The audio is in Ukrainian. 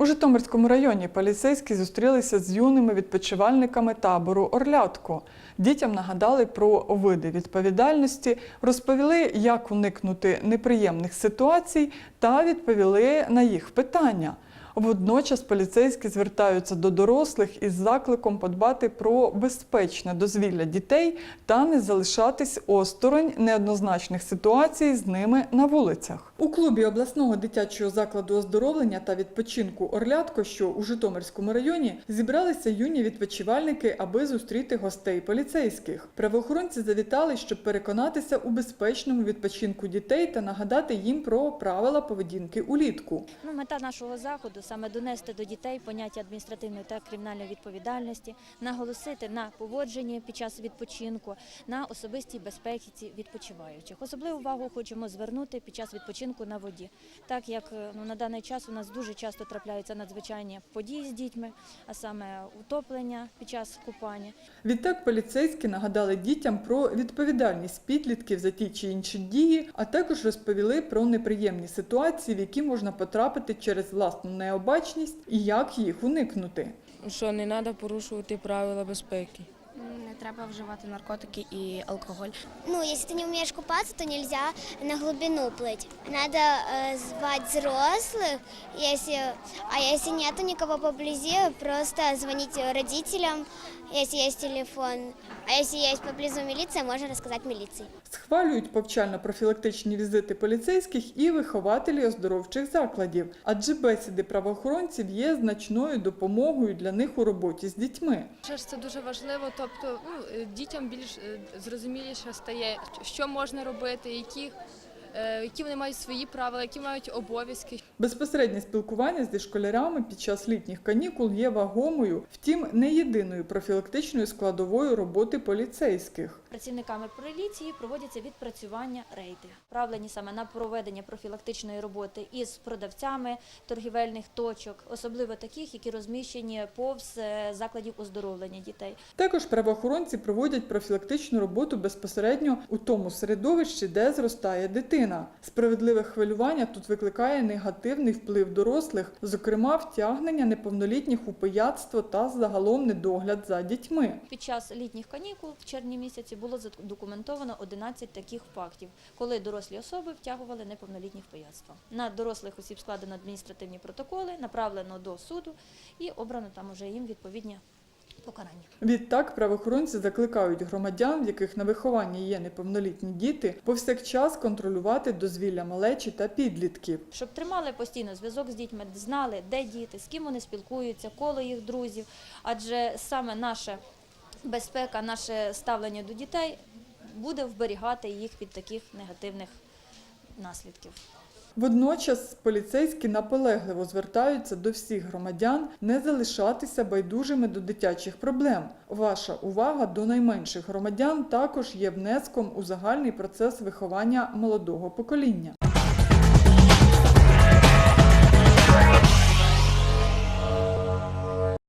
У Житомирському районі поліцейські зустрілися з юними відпочивальниками табору Орлятко. Дітям нагадали про види відповідальності, розповіли, як уникнути неприємних ситуацій та відповіли на їх питання. Водночас поліцейські звертаються до дорослих із закликом подбати про безпечне дозвілля дітей та не залишатись осторонь неоднозначних ситуацій з ними на вулицях. У клубі обласного дитячого закладу оздоровлення та відпочинку Орлятко, що у Житомирському районі, зібралися юні відпочивальники, аби зустріти гостей поліцейських. Правоохоронці завітали, щоб переконатися у безпечному відпочинку дітей та нагадати їм про правила поведінки улітку. Ну, мета нашого заходу саме донести до дітей поняття адміністративної та кримінальної відповідальності, наголосити на поводженні під час відпочинку, на особистій безпеці відпочиваючих. Особливу увагу хочемо звернути під час відпочинку на воді, так як е, ну, на даний час у нас дуже часто трапляються надзвичайні події з дітьми, а саме утоплення під час купання. Відтак поліцейські нагадали дітям про відповідальність підлітків за ті чи інші дії, а також розповіли про неприємні ситуації, в які можна потрапити через власну необачність і як їх уникнути. що не треба порушувати правила безпеки Не треба вживати наркотики і алкоголь. Ну, если ты не умеешь купаться, то нельзя на глубину плыть. Надо э, звать взрослых, если, а если нету никого поблизи, просто звонить родителям, если есть телефон. А если есть поблизу милиция, можно рассказать милиции. Схвалюють повчально-профілактичні візити поліцейських і вихователі оздоровчих закладів, адже бесіди правоохоронців є значною допомогою для них у роботі з дітьми. Що ж це дуже важливо, тобто ну, е, дітям більш е, зрозуміліше стає, що можна робити, які, е, які вони мають свої правила, які мають обов'язки. Безпосереднє спілкування зі школярами під час літніх канікул є вагомою, втім не єдиною профілактичною складовою роботи поліцейських. Працівниками поліції проводяться відпрацювання рейди, правлені саме на проведення профілактичної роботи із продавцями торгівельних точок, особливо таких, які розміщені повз е, закладів оздоровлення дітей. Також правоохоронці проводять профілактичну роботу безпосередньо у тому середовищі, де зростає дитина. Справедливе хвилювання тут викликає негативний вплив дорослих, зокрема втягнення неповнолітніх у пияцтво та загалом недогляд за дітьми. Під час літніх канікул в червні місяці було задокументовано 11 таких фактів, коли дорослі особи втягували неповнолітніх пияцтво. На дорослих осіб складено адміністративні протоколи, направлено до суду і обрано там уже їм відповідні покарання. Відтак правоохоронці закликають громадян, в яких на вихованні є неповнолітні діти, повсякчас контролювати дозвілля малечі та підлітків. Щоб тримали постійно зв'язок з дітьми, знали, де діти, з ким вони спілкуються, коло їх друзів. Адже саме наша безпека, наше ставлення до дітей буде вберігати їх від таких негативних наслідків. Водночас поліцейські наполегливо звертаються до всіх громадян не залишатися байдужими до дитячих проблем. Ваша увага до найменших громадян також є внеском у загальний процес виховання молодого покоління.